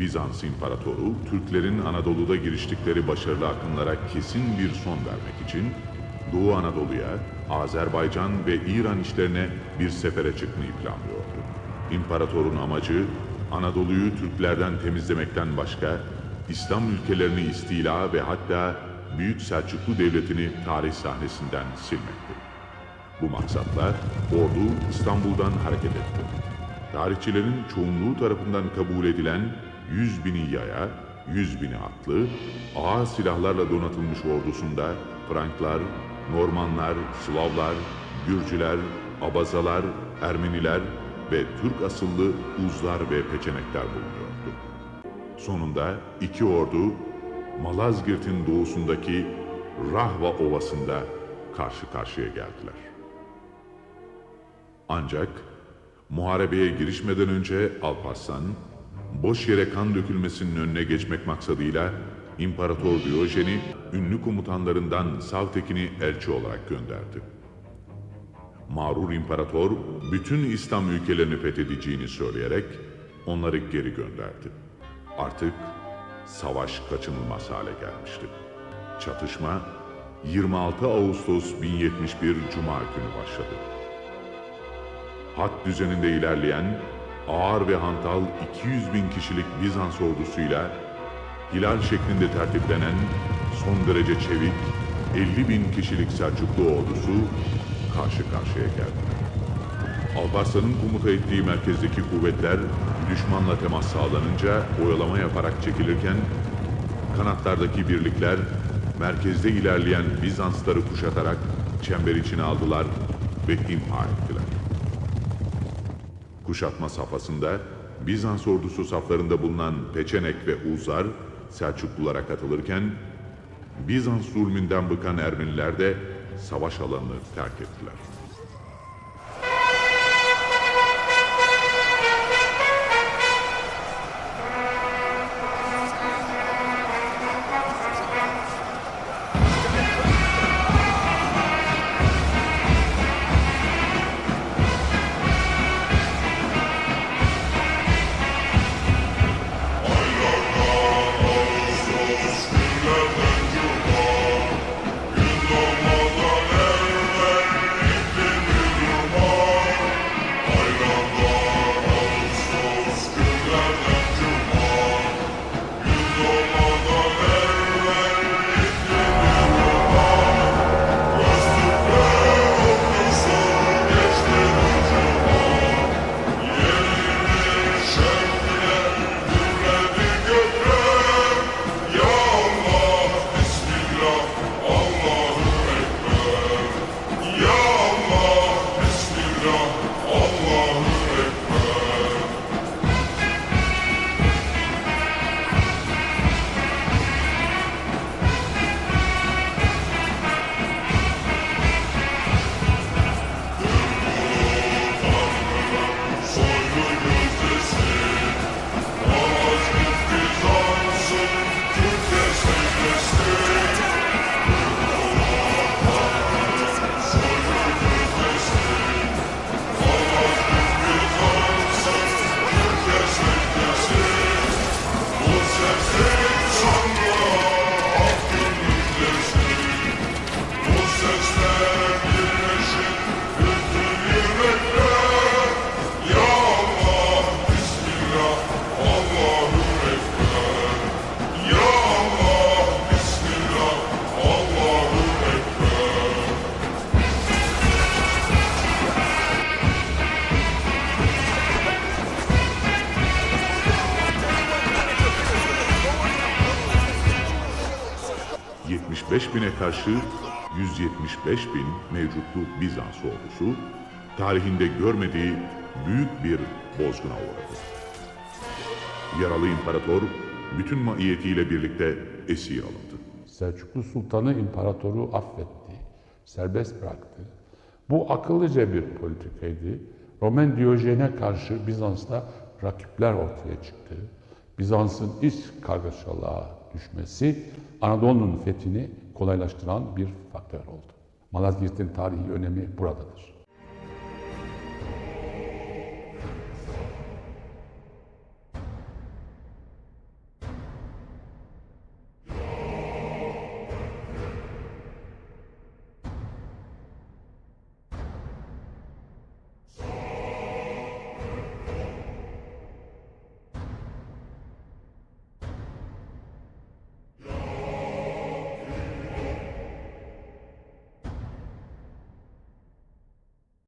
Bizans İmparatoru, Türklerin Anadolu'da giriştikleri başarılı akınlara kesin bir son vermek için Doğu Anadolu'ya, Azerbaycan ve İran işlerine bir sefere çıkmayı planlıyordu. İmparatorun amacı Anadolu'yu Türklerden temizlemekten başka İslam ülkelerini istila ve hatta Büyük Selçuklu Devleti'ni tarih sahnesinden silmekti. Bu maksatla ordu İstanbul'dan hareket etti. Tarihçilerin çoğunluğu tarafından kabul edilen 100 bini yaya, 100 bini atlı, ağır silahlarla donatılmış ordusunda Franklar, Normanlar, Slavlar, Gürcüler, Abazalar, Ermeniler ve Türk asıllı Uzlar ve Peçenekler bulunuyordu. Sonunda iki ordu Malazgirt'in doğusundaki Rahva Ovası'nda karşı karşıya geldiler. Ancak muharebeye girişmeden önce Alparslan, boş yere kan dökülmesinin önüne geçmek maksadıyla İmparator Diyojen'i ünlü komutanlarından Savtekin'i elçi olarak gönderdi. Mağrur İmparator bütün İslam ülkelerini fethedeceğini söyleyerek onları geri gönderdi. Artık savaş kaçınılmaz hale gelmişti. Çatışma 26 Ağustos 1071 Cuma günü başladı. Hat düzeninde ilerleyen ağır ve hantal 200 bin kişilik Bizans ordusuyla hilal şeklinde tertiplenen son derece çevik 50 bin kişilik Selçuklu ordusu karşı karşıya geldi. Alparslan'ın komuta ettiği merkezdeki kuvvetler düşmanla temas sağlanınca oyalama yaparak çekilirken kanatlardaki birlikler merkezde ilerleyen Bizansları kuşatarak çember içine aldılar ve imha ettiler. Kuşatma safhasında Bizans ordusu saflarında bulunan Peçenek ve Uzar Selçuklulara katılırken Bizans zulmünden bıkan Ermeniler de savaş alanını terk ettiler. ...75 bine karşı 175 bin mevcutlu Bizans ordusu... ...tarihinde görmediği büyük bir bozguna uğradı. Yaralı imparator bütün maiyetiyle birlikte esir alındı. Selçuklu Sultanı imparatoru affetti, serbest bıraktı. Bu akıllıca bir politikaydı. Roman Diyojen'e karşı Bizans'ta rakipler ortaya çıktı. Bizans'ın iç kargaşalığa düşmesi Anadolu'nun fethini kolaylaştıran bir faktör oldu. Malazgirt'in tarihi önemi buradadır.